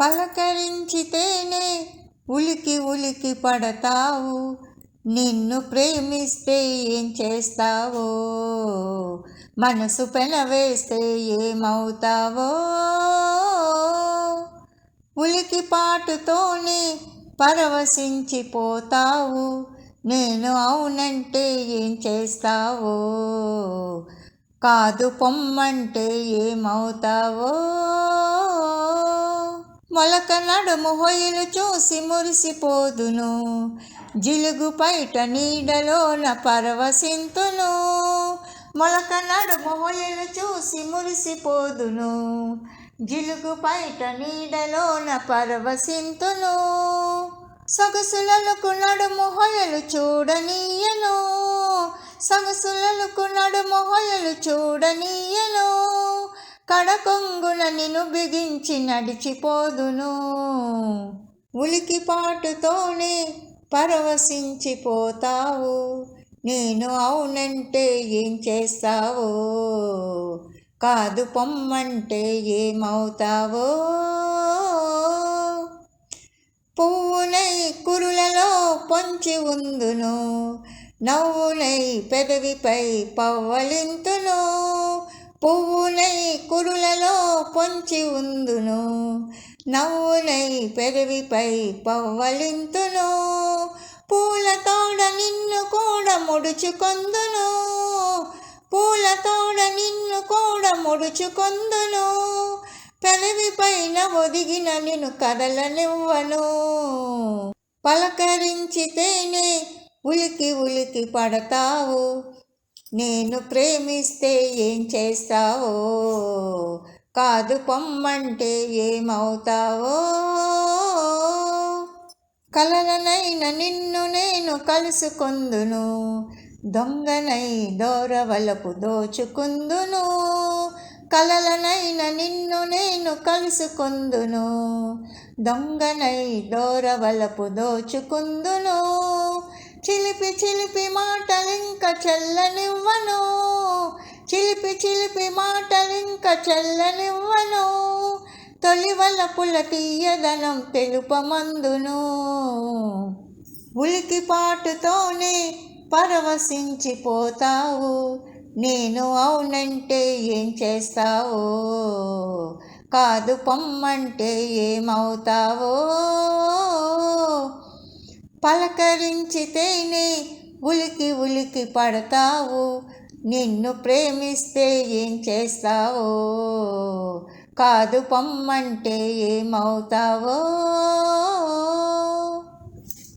పలకరించితేనే ఉలికి ఉలికి పడతావు. నిన్ను ప్రేమిస్తే ఏం చేస్తావో? మనసు పెనవేస్తే ఏమవుతావో? ఉలికి పాటుతోనే పరవశించిపోతావు. నేను అవునంటే ఏం చేస్తావో? కాదు పొమ్మంటే ఏమవుతావో? మొలక నడుము హొయలు చూసి మురిసిపోదును. జిలుగు పైట నీడలోన పరవశింతును. మొలక నడుము హొయలు చూసి మురిసిపోదును. జిలుగు పైట నీడలోన పరవశింతును. సొగసులకు నడుము హొయలు చూడనీయను. సొగసులకు నడుము హొయలు చూడనీయను. కడకొంగున నిను బిగించి నడిచిపోదును. ఉలికి పాటుతోనే పరవశించిపోతావు నేను అవునంటే ఏం చేస్తావో? కాదు పొమ్మంటే ఏమవుతావో? పువ్వునై కురులలో పొంచి ఉందును. నవ్వునై పెదవిపై పవ్వలింతును. పువ్వునై కురులలో పొంచి ఉందును. నవ్వునై పెరివిపై పవ్వలింతును. పూల తోడ నిన్ను కూడా ముడుచుకొందును. పూల తోడ నిన్ను కూడా ముడుచుకొందును. పెదవిపైన ఒదిగిన నిన్ను కదలనివ్వను. పలకరించితేనే ఉలికి ఉలికి పడతావు. నేను ప్రేమిస్తే ఏం చేస్తావో? కాదు పొమ్మంటే ఏమవుతావో? కలలనైన నిన్ను నేను కలుసుకుందును. దొంగనై దోరవలపు దోచుకుందును. కలలనైన నిన్ను నేను కలుసుకుందును. దొంగనై దోరవలపు దోచుకుందును. చిలిపి చిలిపి మాటలింక చెల్లనివ్వను. చిలిపి చిలిపి మాటలింక చెల్లనివ్వను. తొలివల పుల తీయదనం తెలుపమందును. ఉలికి పాటుతోనే పరవశించిపోతావు నేను అవునంటే ఏం చేస్తావో? కాదు పొమ్మంటే ఏమవుతావో? పలకరించితేనే ఉలికి ఉలికి పడతావు. నిన్ను ప్రేమిస్తే ఏం చేస్తావో? కాదు పొమ్మంటే ఏమవుతావో?